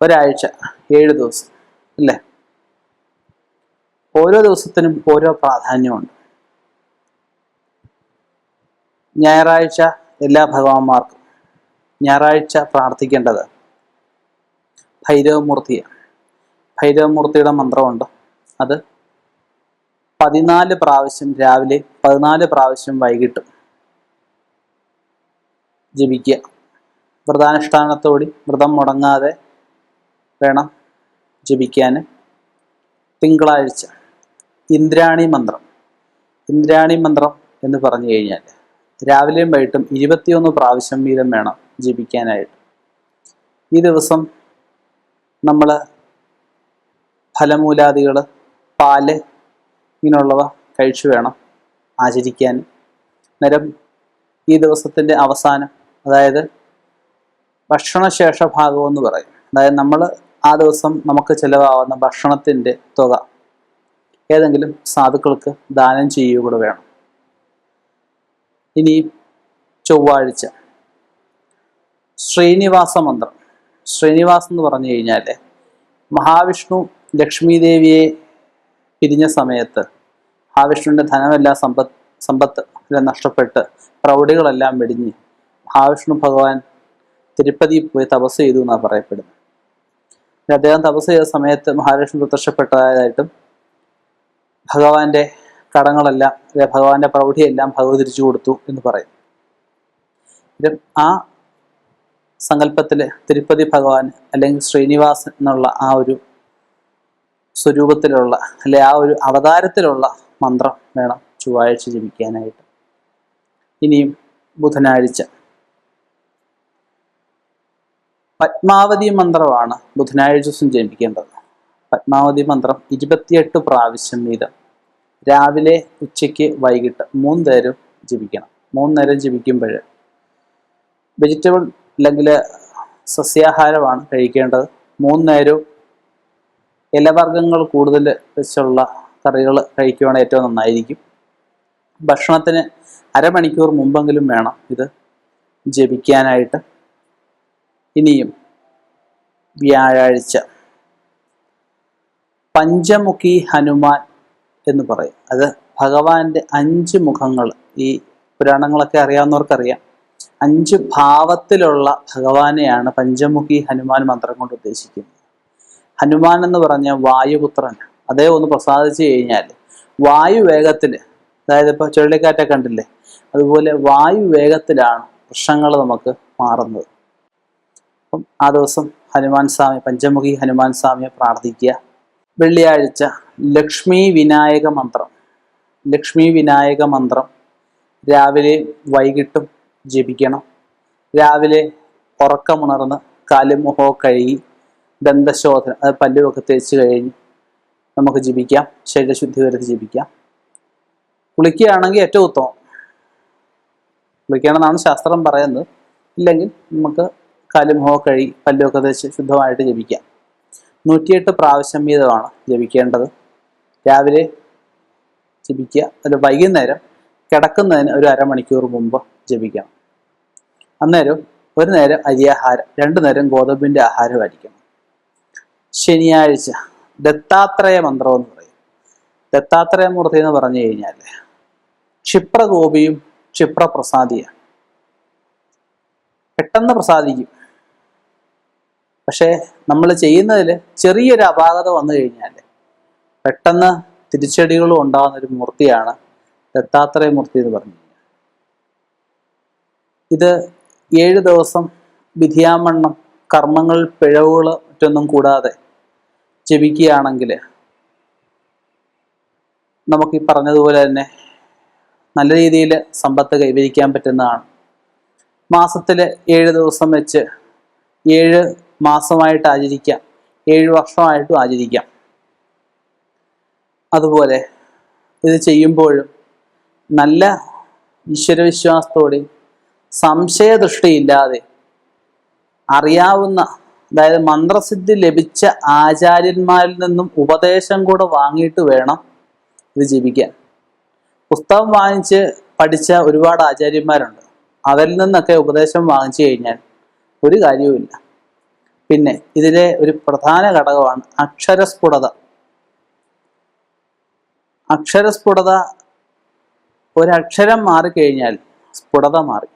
ഒരാഴ്ച ഏഴ് ദിവസം അല്ലേ? ഓരോ ദിവസത്തിനും ഓരോ പ്രാധാന്യമുണ്ട്. ഞായറാഴ്ച എല്ലാ ഭഗവാന്മാർക്കും. ഞായറാഴ്ച പ്രാർത്ഥിക്കേണ്ടത് ഭൈരവമൂർത്തിയാണ്. ഭൈരവമൂർത്തിയുടെ മന്ത്രമുണ്ട്. അത് പതിനാല് പ്രാവശ്യം രാവിലെ പതിനാല് പ്രാവശ്യം വൈകിട്ടും ജപിക്കുക. വ്രതാനുഷ്ഠാനത്തോടി വ്രതം മുടങ്ങാതെ വേണം ജപിക്കാൻ. തിങ്കളാഴ്ച ഇന്ദ്രാണി മന്ത്രം. ഇന്ദ്രാണി മന്ത്രം എന്ന് പറഞ്ഞു കഴിഞ്ഞാൽ രാവിലെയും വൈകിട്ടും ഇരുപത്തിയൊന്ന് പ്രാവശ്യം വീതം വേണം ജപിക്കാനായിട്ട്. ഈ ദിവസം നമ്മൾ ഫലമൂലാദികൾ പാൽ ഇങ്ങനെയുള്ളവ കഴിച്ചു വേണം ആചരിക്കാൻ. നേരം ഈ ദിവസത്തിന്റെ അവസാനം അതായത് ഭക്ഷണശേഷ ഭാഗം എന്ന് പറയും. അതായത് നമ്മൾ ആ ദിവസം നമുക്ക് ചിലവാകുന്ന ഭക്ഷണത്തിന്റെ തുക ഏതെങ്കിലും സാധുക്കൾക്ക് ദാനം ചെയ്യുക കൂടെ വേണം. ഇനി ചൊവ്വാഴ്ച. ശ്രീനിവാസ മന്ത്രം. ശ്രീനിവാസം എന്ന് പറഞ്ഞു കഴിഞ്ഞാൽ മഹാവിഷ്ണു ലക്ഷ്മി ദേവിയെ പിരിഞ്ഞ സമയത്ത് മഹാവിഷ്ണുവിന്റെ ധനമെല്ലാം സമ്പത്ത് സമ്പത്ത് എല്ലാം നഷ്ടപ്പെട്ട് പ്രൗഢികളെല്ലാം വെടിഞ്ഞ് മഹാവിഷ്ണു ഭഗവാൻ തിരുപ്പതി പോയി തപസ് ചെയ്തു എന്നാണ് പറയപ്പെടുന്നത്. അദ്ദേഹം തപസ് ചെയ്ത സമയത്ത് മഹാലക്ഷ്മി പ്രത്യക്ഷപ്പെട്ടതായതായിട്ടും ഭഗവാന്റെ കടങ്ങളെല്ലാം ഭഗവാന്റെ പ്രൗഢിയെല്ലാം ഭഗവത് തിരിച്ചു കൊടുത്തു എന്ന് പറയും. ആ സങ്കല്പത്തിൽ തിരുപ്പതി ഭഗവാൻ അല്ലെങ്കിൽ ശ്രീനിവാസൻ എന്നുള്ള ആ ഒരു സ്വരൂപത്തിലുള്ള അല്ലെ ആ ഒരു അവതാരത്തിലുള്ള മന്ത്രം വേണം ചൊവ്വാഴ്ച ജപിക്കാനായിട്ട്. ഇനിയും ബുധനാഴ്ച പത്മാവതി മന്ത്രമാണ് ബുധനാഴ്ച ദിവസം ജപിക്കേണ്ടത് പത്മാവതി മന്ത്രം ഇരുപത്തിയെട്ട് പ്രാവശ്യം വീതം. രാവിലെ ഉച്ചയ്ക്ക് വൈകിട്ട് മൂന്ന് നേരം ജപിക്കണം. മൂന്ന് നേരം ജപിക്കുമ്പോൾ വെജിറ്റബിൾ അല്ലെങ്കിൽ സസ്യാഹാരമാണ് കഴിക്കേണ്ടത്. മൂന്ന് നേരവും ഇലവർഗങ്ങൾ കൂടുതൽ വെച്ചുള്ള കറികൾ കഴിക്കുകയാണ് ഏറ്റവും നന്നായിരിക്കും. ഭക്ഷണത്തിന് അരമണിക്കൂർ മുമ്പെങ്കിലും വേണം ഇത് ജപിക്കാനായിട്ട്. ഇനിയും വ്യാഴാഴ്ച. പഞ്ചമുഖി ഹനുമാൻ എന്ന് പറയും. അത് ഭഗവാന്റെ അഞ്ച് മുഖങ്ങൾ. ഈ പുരാണങ്ങളൊക്കെ അറിയാവുന്നവർക്കറിയാം. അഞ്ച് ഭാവത്തിലുള്ള ഭഗവാനെയാണ് പഞ്ചമുഖി ഹനുമാൻ മന്ത്രം കൊണ്ട് ഉദ്ദേശിക്കുന്നത്. ഹനുമാൻ എന്ന് പറഞ്ഞ വായുപുത്രൻ അതേ ഒന്ന് പ്രസാദിച്ചു കഴിഞ്ഞാൽ വായു വേഗത്തിൽ അതായത് ഇപ്പോൾ ചുഴലിക്കാറ്റൊക്കെ കണ്ടില്ലേ? അതുപോലെ വായു വേഗത്തിലാണ് വൃക്ഷങ്ങൾ നമുക്ക് മാറുന്നത്. അപ്പം ആ ദിവസം ഹനുമാൻ സ്വാമി പഞ്ചമുഖി ഹനുമാൻ സ്വാമിയെ പ്രാർത്ഥിക്കുക. വെള്ളിയാഴ്ച ലക്ഷ്മി വിനായക മന്ത്രം. ലക്ഷ്മി വിനായക മന്ത്രം. രാവിലെ വൈകിട്ടും ജപിക്കണം. രാവിലെ ഉറക്കമുണർന്ന് കാലും മുഖവും കഴുകി ദന്തശോധന അത് പല്ലുമൊക്കെ തേച്ച് കഴിഞ്ഞ് നമുക്ക് ജപിക്കാം. ശരീരശുദ്ധി വരുത്തി ജപിക്കാം. കുളിക്കുകയാണെങ്കിൽ ഏറ്റവും ഉത്തമം. കുളിക്കണമെന്നാണ് ശാസ്ത്രം പറയുന്നത്. ഇല്ലെങ്കിൽ നമുക്ക് കാലും ഹോ കഴി പല്ലുമൊക്കെ തേച്ച് ശുദ്ധമായിട്ട് ജപിക്കാം. നൂറ്റിയെട്ട് പ്രാവശ്യം വീതമാണ് ജപിക്കേണ്ടത്. രാവിലെ ജപിക്കുക. അല്ല വൈകുന്നേരം കിടക്കുന്നതിന് ഒരു അരമണിക്കൂർ മുമ്പ് ജപിക്കണം. അന്നേരം ഒരു നേരം അരിയാഹാരം രണ്ടു നേരം ഗോതമ്പിന്റെ ആഹാരമായിരിക്കണം ശനിയാഴ്ച ദത്താത്രേയ മന്ത്രം എന്ന് പറയും. ദത്താത്രേയ മൂർത്തി എന്ന് പറഞ്ഞു കഴിഞ്ഞാൽ ക്ഷിപ്രഗോപിയും ക്ഷിപ്രപ്രസാദിയാണ്. പെട്ടെന്ന് പ്രസാദിക്കും. പക്ഷേ നമ്മൾ ചെയ്യുന്നതിൽ ചെറിയൊരു അപാകത വന്നു കഴിഞ്ഞാൽ പെട്ടെന്ന് തിരിച്ചടികളും ഉണ്ടാകുന്ന ഒരു മൂർത്തിയാണ് ദത്താത്രേയ മൂർത്തി എന്ന് പറഞ്ഞു ഇത് ഏഴ് ദിവസം വിധിയാമണ്ണം കർമ്മങ്ങൾ പിഴവുകൾ മറ്റൊന്നും കൂടാതെ ജപിക്കുകയാണെങ്കിൽ നമുക്ക് ഈ പറഞ്ഞതുപോലെ തന്നെ നല്ല രീതിയിൽ സമ്പത്ത് കൈവരിക്കാൻ പറ്റുന്നതാണ്. മാസത്തിൽ ഏഴ് ദിവസം വെച്ച് ഏഴ് മാസമായിട്ട് ആചരിക്കാം. ഏഴ് വർഷമായിട്ടും ആചരിക്കാം. അതുപോലെ ഇത് ചെയ്യുമ്പോഴും നല്ല ഈശ്വരവിശ്വാസത്തോടെ സംശയദൃഷ്ടിയില്ലാതെ അറിയാവുന്ന അതായത് മന്ത്രസിദ്ധി ലഭിച്ച ആചാര്യന്മാരിൽ നിന്നും ഉപദേശം കൂടെ വാങ്ങിയിട്ട് വേണം ഇത് ജീവിക്കാൻ. പുസ്തകം വാങ്ങിച്ച് പഠിച്ച ഒരുപാട് ആചാര്യന്മാരുണ്ട്. അവരിൽ നിന്നൊക്കെ ഉപദേശം വാങ്ങിച്ചു കഴിഞ്ഞാൽ ഒരു കാര്യവുമില്ല. പിന്നെ ഇതിലെ ഒരു പ്രധാന ഘടകമാണ് അക്ഷരസ്ഫുടത. അക്ഷരസ്ഫുടത ഒരക്ഷരം മാറിക്കഴിഞ്ഞാൽ സ്ഫുടത മാറി.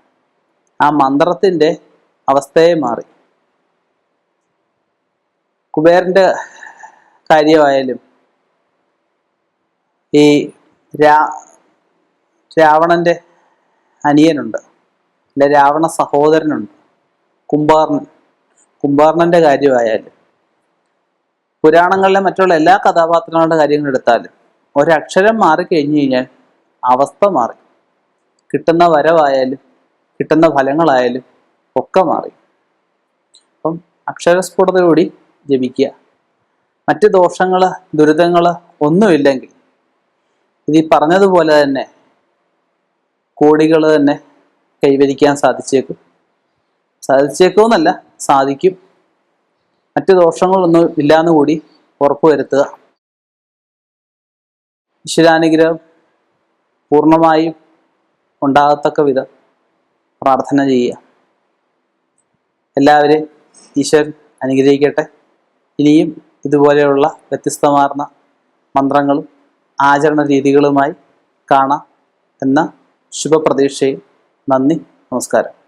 ആ മന്ത്രത്തിന്റെ അവസ്ഥയെ മാറി. കുബേരന്റെ കാര്യമായാലും ഈ രാ രാവണന്റെ അനിയനുണ്ട് അല്ലെ രാവണ സഹോദരനുണ്ട് കുംഭാർണൻ കുംഭാർണന്റെ കാര്യമായാലും പുരാണങ്ങളിലെ മറ്റുള്ള എല്ലാ കഥാപാത്രങ്ങളുടെ കാര്യങ്ങൾ എടുത്താലും ഒരക്ഷരം മാറി കഴിഞ്ഞു കഴിഞ്ഞാൽ അവസ്ഥ മാറി. കിട്ടുന്ന വരവായാലും കിട്ടുന്ന ഫലങ്ങളായാലും ഒക്കെ മാറി. അപ്പം അക്ഷരസ്ഫുടതയോടി ജപിക്കുക. മറ്റ് ദോഷങ്ങൾ ദുരിതങ്ങൾ ഒന്നുമില്ലെങ്കിൽ ഇത് ഈ പറഞ്ഞതുപോലെ തന്നെ കോടികൾ തന്നെ കൈവരിക്കാൻ സാധിച്ചേക്കും. സാധിച്ചേക്കുമെന്നല്ല സാധിക്കും. മറ്റു ദോഷങ്ങളൊന്നും ഇല്ലാന്ന് കൂടി ഉറപ്പുവരുത്തുക ഈശ്വരാനുഗ്രഹം പൂർണമായും ഉണ്ടാകത്തക്ക വിധം പ്രാർത്ഥന ചെയ്യുക. എല്ലാവരെയും ഈശ്വരൻ അനുഗ്രഹിക്കട്ടെ. ഇനിയും ഇതുപോലെയുള്ള വ്യത്യസ്തമാർന്ന മന്ത്രങ്ങളും ആചരണ രീതികളുമായി കാണാം എന്ന ശുഭപ്രതീക്ഷയും. നന്ദി നമസ്കാരം.